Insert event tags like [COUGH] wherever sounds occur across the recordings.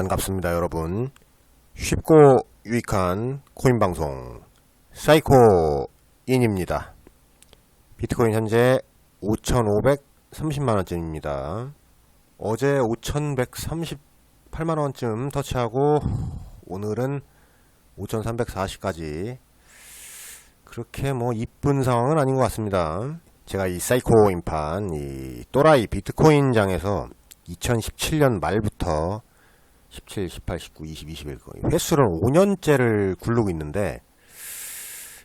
반갑습니다, 여러분. 쉽고 유익한 코인 방송 사이코인입니다. 비트코인 현재 5,530만 원쯤입니다. 어제 5,138만 원쯤 터치하고 오늘은 5,340까지 그렇게 뭐 이쁜 상황은 아닌 것 같습니다. 제가 이 사이코인판 이 또라이 비트코인 장에서 2017년 말부터 17, 18, 19, 20, 21 거의 횟수를 5년째를 굴르고 있는데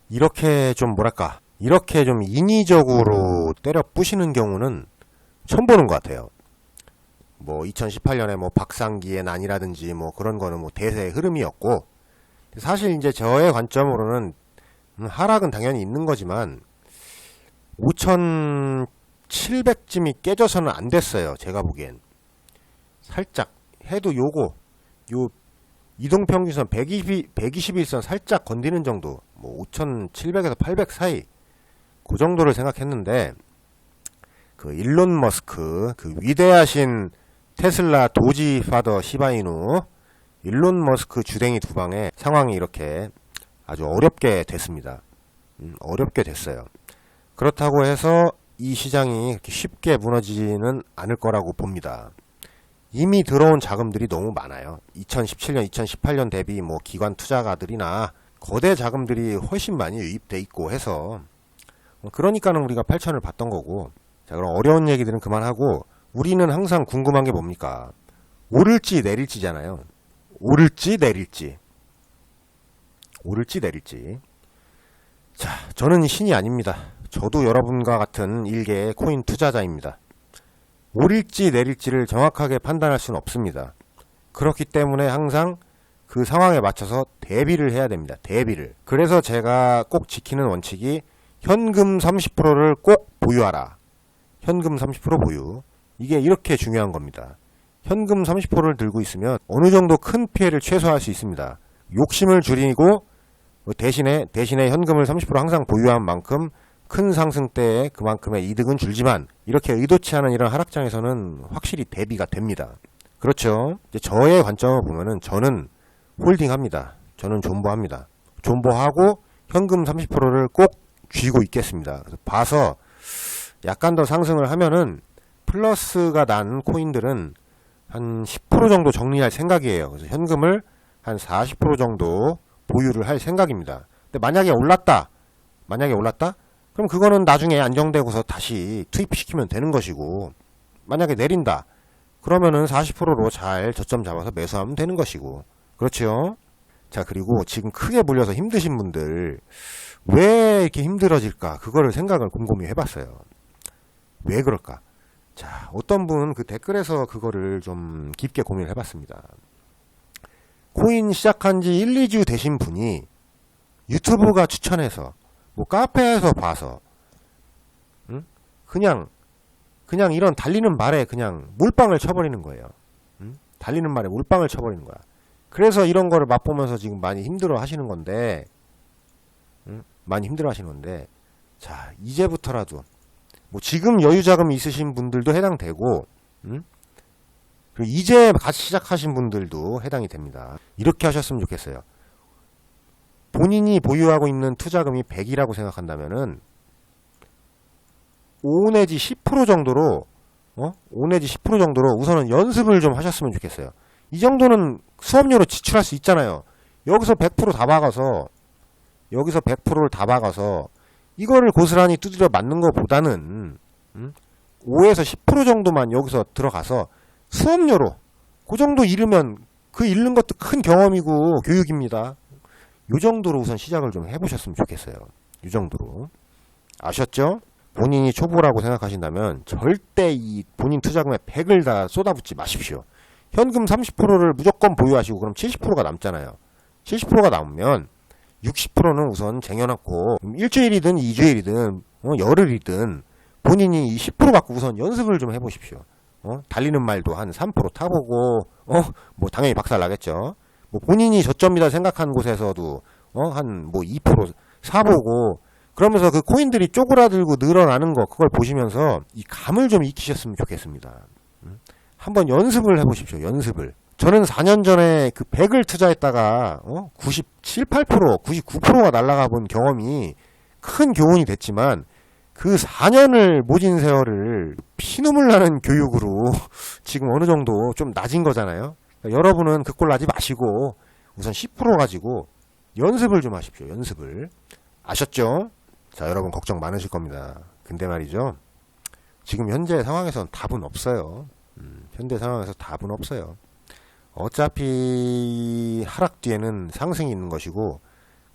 이렇게 좀 뭐랄까 이렇게 좀 인위적으로 때려 부시는 경우는 처음 보는 것 같아요. 뭐 2018년에 뭐 박상기의 난이라든지 뭐 그런 거는 뭐 대세의 흐름이었고 사실 이제 저의 관점으로는 음, 하락은 당연히 있는 거지만 5,700쯤이 깨져서는 안 됐어요. 제가 보기엔 살짝 해도 요거 요 이동평균선 120, 121선 살짝 건드는 정도 뭐 5,700에서 800 사이 그 정도를 생각했는데 그 일론 머스크 그 위대하신 테슬라 도지 파더 시바이누 일론 머스크 주댕이 두 방에 상황이 이렇게 아주 어렵게 됐습니다. 음, 어렵게 됐어요. 그렇다고 해서 이 시장이 그렇게 쉽게 무너지지는 않을 거라고 봅니다. 이미 들어온 자금들이 너무 많아요. 2017년, 2018년 대비 뭐 기관 투자가들이나 거대 자금들이 훨씬 많이 유입돼 있고 해서 어, 그러니까는 우리가 8천을 받던 거고 자 그럼 어려운 얘기들은 그만하고 우리는 항상 궁금한 게 뭡니까? 오를지 내릴지잖아요. 오를지 내릴지 오를지 내릴지 자 저는 신이 아닙니다. 저도 여러분과 같은 일개의 코인 투자자입니다. 오릴지 내릴지를 정확하게 판단할 수는 없습니다. 그렇기 때문에 항상 그 상황에 맞춰서 대비를 해야 됩니다. 대비를. 그래서 제가 꼭 지키는 원칙이 현금 30%를 꼭 보유하라. 현금 30% 보유. 이게 이렇게 중요한 겁니다. 현금 30%를 들고 있으면 어느 정도 큰 피해를 최소화할 수 있습니다. 욕심을 줄이고 대신에 대신에 현금을 30% 항상 보유한 만큼 큰 상승 때에 그만큼의 이득은 줄지만 이렇게 의도치 않은 이런 하락장에서는 확실히 대비가 됩니다. 그렇죠. 이제 저의 관점을 보면은 저는 홀딩합니다. 저는 존버합니다. 존버하고 현금 30%를 꼭 쥐고 있겠습니다. 그래서 봐서 약간 더 상승을 하면은 플러스가 난 코인들은 한 10% 정도 정리할 생각이에요. 그래서 현금을 한 40% 정도 보유를 할 생각입니다. 근데 만약에 올랐다. 만약에 올랐다? 그럼 그거는 나중에 안정되고서 다시 투입시키면 되는 것이고 만약에 내린다. 그러면은 40%로 잘 저점 잡아서 매수하면 되는 것이고. 그렇죠? 자 그리고 지금 크게 물려서 힘드신 분들 왜 이렇게 힘들어질까? 그거를 생각을 곰곰이 해봤어요. 왜 그럴까? 자 어떤 분 그 댓글에서 그거를 좀 깊게 고민을 해봤습니다. 코인 시작한 지 1, 2주 되신 분이 유튜브가 추천해서 뭐 카페에서 봐서 응? 그냥 그냥 이런 달리는 말에 그냥 몰빵을 쳐버리는 거예요. 응? 달리는 말에 몰빵을 쳐버리는 거야. 그래서 이런 거를 맛보면서 지금 많이 힘들어 하시는 건데 응? 많이 힘들어 하시는 건데 자 이제부터라도 뭐 지금 여유 자금이 있으신 분들도 해당되고 응? 그리고 이제 같이 시작하신 분들도 해당이 됩니다. 이렇게 하셨으면 좋겠어요. 본인이 보유하고 있는 투자금이 100이라고 생각한다면은 5 내지 10% 정도로 어? 5 내지 10% 정도로 우선은 연습을 좀 하셨으면 좋겠어요. 이 정도는 수업료로 지출할 수 있잖아요. 여기서 100%다 박아서 여기서 100%를 다 박아서 이거를 고스란히 두드려 맞는 것보다는 음? 5에서 10% 정도만 여기서 들어가서 수업료로 그 정도 잃으면 그 잃는 것도 큰 경험이고 교육입니다. 요 정도로 우선 시작을 좀 해보셨으면 좋겠어요. 이 정도로. 아셨죠? 본인이 초보라고 생각하신다면 절대 이 본인 투자금의 100을 다 쏟아붓지 마십시오. 현금 30%를 무조건 보유하시고 그럼 70%가 남잖아요. 70%가 남으면 60%는 우선 쟁여놓고 일주일이든 2주일이든 어, 열흘이든 본인이 이 10% 갖고 우선 연습을 좀 해보십시오. 어? 달리는 말도 한 3% 타보고 어? 뭐 당연히 박살 나겠죠. 뭐 본인이 저점이다 생각한 곳에서도 어? 한 뭐 2% 사보고 그러면서 그 코인들이 쪼그라들고 늘어나는 거 그걸 보시면서 이 감을 좀 익히셨으면 좋겠습니다. 음? 한번 연습을 해보십시오. 연습을 저는 4년 전에 그 100을 투자했다가 어? 97, 8%, 99%가 날아가 본 경험이 큰 교훈이 됐지만 그 4년을 모진 세월을 피눈물 나는 교육으로 [LAUGHS] 지금 어느 정도 좀 낮은 거잖아요. 그러니까 여러분은 그 꼴 나지 마시고 우선 10% 가지고 연습을 좀 하십시오. 연습을. 아셨죠? 자, 여러분 걱정 많으실 겁니다. 근데 말이죠. 지금 현재 상황에선 답은 없어요. 음, 현재 상황에서 답은 없어요. 어차피 하락 뒤에는 상승이 있는 것이고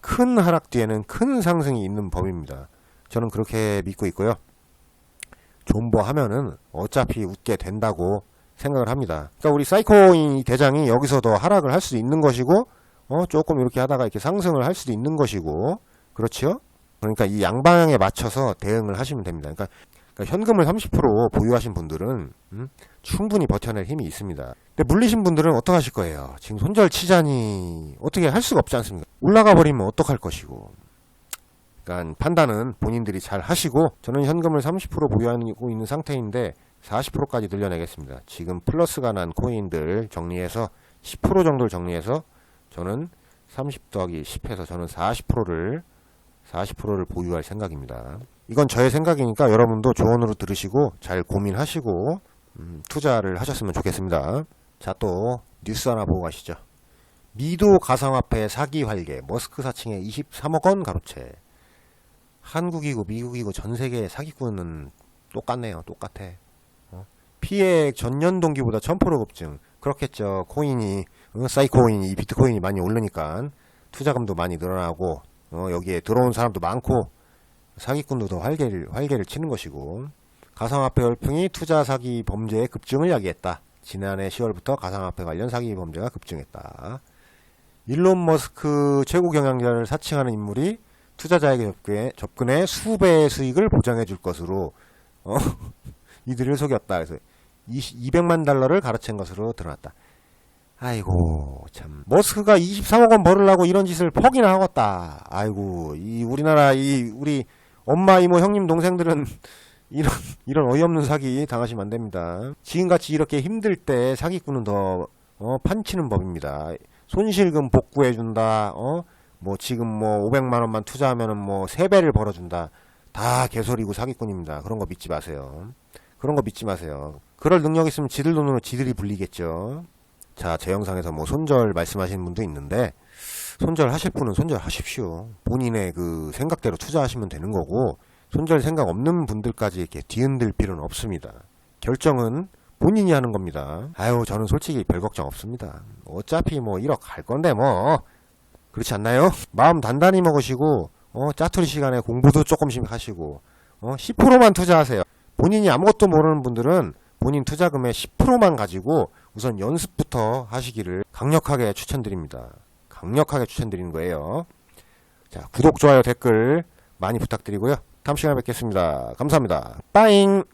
큰 하락 뒤에는 큰 상승이 있는 법입니다. 저는 그렇게 믿고 있고요. 존버하면은 어차피 웃게 된다고 생각을 합니다. 그러니까 우리 사이코인 대장이 여기서 더 하락을 할 수도 있는 것이고 어 조금 이렇게 하다가 이렇게 상승을 할 수도 있는 것이고 그렇지요? 그러니까 이 양방향에 맞춰서 대응을 하시면 됩니다. 그러니까, 그러니까 현금을 30% 보유하신 분들은 음, 충분히 버텨낼 힘이 있습니다. 근데 물리신 분들은 어떻게 하실 거예요? 지금 손절 치자니 어떻게 할 수가 없지 않습니까? 올라가 버리면 어떡할 것이고. 그러니까 판단은 본인들이 잘 하시고 저는 현금을 30% 보유하고 있는 상태인데 40%까지 늘려내겠습니다. 지금 플러스가 난 코인들 정리해서 10% 정도를 정리해서 저는 30 더하기 10해서 저는 40%를 40%를 보유할 생각입니다. 이건 저의 생각이니까 여러분도 조언으로 들으시고 잘 고민하시고 음, 투자를 하셨으면 좋겠습니다. 자 또 뉴스 하나 보고 가시죠. 미도 가상화폐 사기 활개 머스크 사칭에 23억 원 가로채 한국이고 미국이고 전 세계 사기꾼은 똑같네요. 똑같아. 어? 피해 전년 동기보다 1000% 급증. 그렇겠죠. 코인이 어, 사이코인이 비트코인이 많이 오르니까 투자금도 많이 늘어나고 어, 여기에 들어온 사람도 많고 사기꾼도 더 활개를 활개를 치는 것이고 가상화폐 열풍이 투자 사기 범죄의 급증을 야기했다. 지난해 10월부터 가상화폐 관련 사기 범죄가 급증했다. 일론 머스크 최고 경영자를 사칭하는 인물이 투자자에게 접근해, 접근해 수배의 수익을 보장해 줄 것으로 어? [LAUGHS] 이들을 속였다. 그래서 20, 200만 달러를 가로챈 것으로 드러났다. 아이고 참 머스크가 23억 원 벌으려고 이런 짓을 퍽이나 하겠다. 아이고 이 우리나라 이 우리 엄마 이모 형님 동생들은 [LAUGHS] 이런 이런 어이없는 사기 당하시면 안 됩니다. 지금같이 이렇게 힘들 때 사기꾼은 더 어, 판치는 법입니다. 손실금 복구해 준다. 어? 뭐 지금 뭐 500만 원만 투자하면은 뭐 3배를 벌어 준다. 다 개소리고 사기꾼입니다. 그런 거 믿지 마세요. 그런 거 믿지 마세요. 그럴 능력 있으면 지들 돈으로 지들이 불리겠죠. 자, 제 영상에서 뭐 손절 말씀하시는 분도 있는데 손절 하실 분은 손절 하십시오. 본인의 그 생각대로 투자하시면 되는 거고 손절 생각 없는 분들까지 이렇게 뒤흔들 필요는 없습니다. 결정은 본인이 하는 겁니다. 아유, 저는 솔직히 별 걱정 없습니다. 어차피 뭐 1억 갈 건데 뭐 그렇지 않나요? 마음 단단히 먹으시고 어, 짜투리 시간에 공부도 조금씩 하시고 어, 10%만 투자하세요. 본인이 아무것도 모르는 분들은 본인 투자금의 10%만 가지고 우선 연습부터 하시기를 강력하게 추천드립니다. 강력하게 추천드리는 거예요. 자, 구독, 좋아요, 댓글 많이 부탁드리고요. 다음 시간에 뵙겠습니다. 감사합니다. 빠잉!